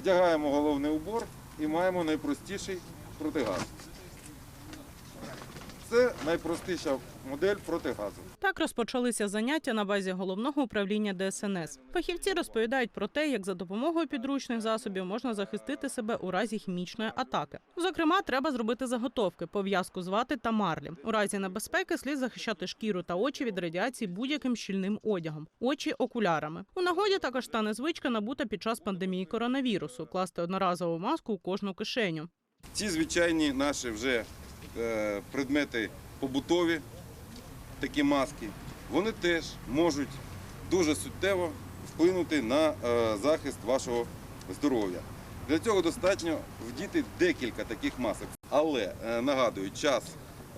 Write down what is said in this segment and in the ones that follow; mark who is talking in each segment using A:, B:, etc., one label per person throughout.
A: Вдягаємо головний убор і маємо найпростіший протигаз. Це найпростіша модель протигазу.
B: Так розпочалися заняття на базі головного управління ДСНС. Фахівці розповідають про те, як за допомогою підручних засобів можна захистити себе у разі хімічної атаки. Зокрема, треба зробити заготовки, пов'язку з вати та марлі. У разі небезпеки слід захищати шкіру та очі від радіації будь-яким щільним одягом, очі окулярами. У нагоді також стане звичка набута під час пандемії коронавірусу класти одноразову маску у кожну кишеню.
A: Ці звичайні наші вже предмети побутові, такі маски, вони теж можуть дуже суттєво вплинути на е, захист вашого здоров'я. Для цього достатньо вдіти декілька таких масок. Але е, нагадую, час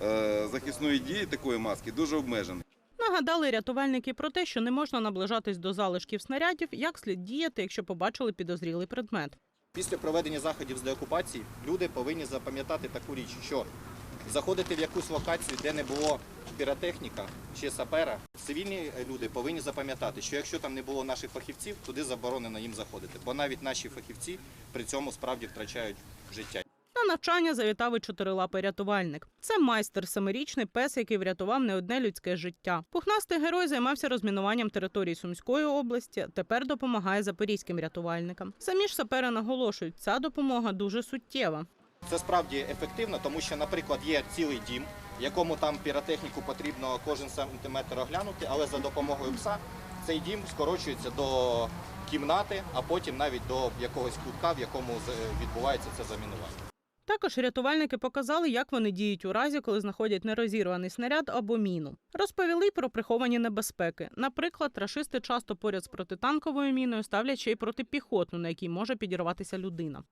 A: е, захисної дії такої маски дуже обмежений.
B: Нагадали рятувальники про те, що не можна наближатись до залишків снарядів, як слід діяти, якщо побачили підозрілий предмет.
C: Після проведення заходів з деокупації люди повинні запам'ятати таку річ, що заходити в якусь локацію, де не було піротехніка чи сапера, цивільні люди повинні запам'ятати, що якщо там не було наших фахівців, туди заборонено їм заходити, бо навіть наші фахівці при цьому справді втрачають життя.
B: На навчання завітав і чотирилапий рятувальник. Це майстер, семирічний пес, який врятував не одне людське життя. Пухнастий герой займався розмінуванням території Сумської області. Тепер допомагає запорізьким рятувальникам. Самі ж сапери наголошують, ця допомога дуже суттєва.
C: Це справді ефективно, тому що, наприклад, є цілий дім, якому там піротехніку потрібно кожен сантиметр оглянути, але за допомогою пса цей дім скорочується до кімнати, а потім навіть до якогось кутка, в якому відбувається це замінування.
B: Також рятувальники показали, як вони діють у разі, коли знаходять нерозірваний снаряд або міну. Розповіли про приховані небезпеки. Наприклад, рашисти часто поряд з протитанковою міною ставлять ще й протипіхотну, на якій може підірватися людина.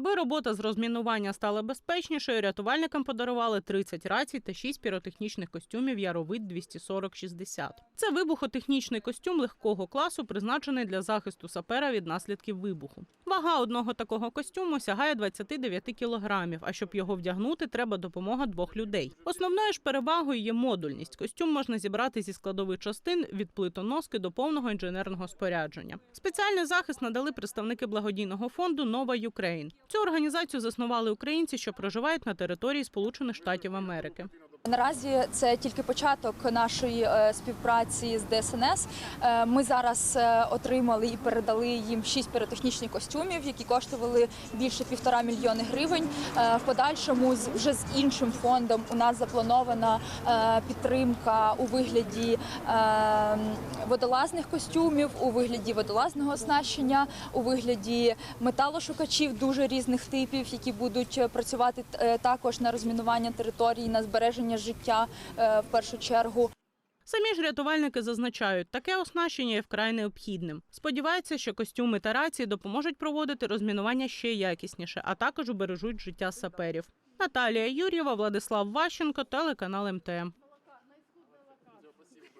B: Аби робота з розмінування стала безпечнішою, рятувальникам подарували 30 рацій та 6 піротехнічних костюмів Яровид 240-60. Це вибухотехнічний костюм легкого класу, призначений для захисту сапера від наслідків вибуху. Вага одного такого костюму сягає 29 кілограмів. А щоб його вдягнути, треба допомога двох людей. Основною ж перевагою є модульність. Костюм можна зібрати зі складових частин від плитоноски до повного інженерного спорядження. Спеціальний захист надали представники благодійного фонду Нова Юкрейн. Цю організацію заснували українці, що проживають на території Сполучених Штатів Америки.
D: Наразі це тільки початок нашої е, співпраці з ДСНС. Е, Ми зараз е, отримали і передали їм шість піротехнічних костюмів, які коштували більше півтора мільйони гривень. В подальшому вже з іншим фондом у нас запланована підтримка у вигляді водолазних костюмів, у вигляді водолазного оснащення, у вигляді металошукачів дуже різних типів, які будуть працювати також на розмінування території, на збереження життя е, в першу чергу.
B: Самі ж рятувальники зазначають, таке оснащення є вкрай необхідним. Сподіваються, що костюми та рації допоможуть проводити розмінування ще якісніше, а також убережуть життя саперів. Наталія Юр'єва, Владислав Ващенко, телеканал МТМ.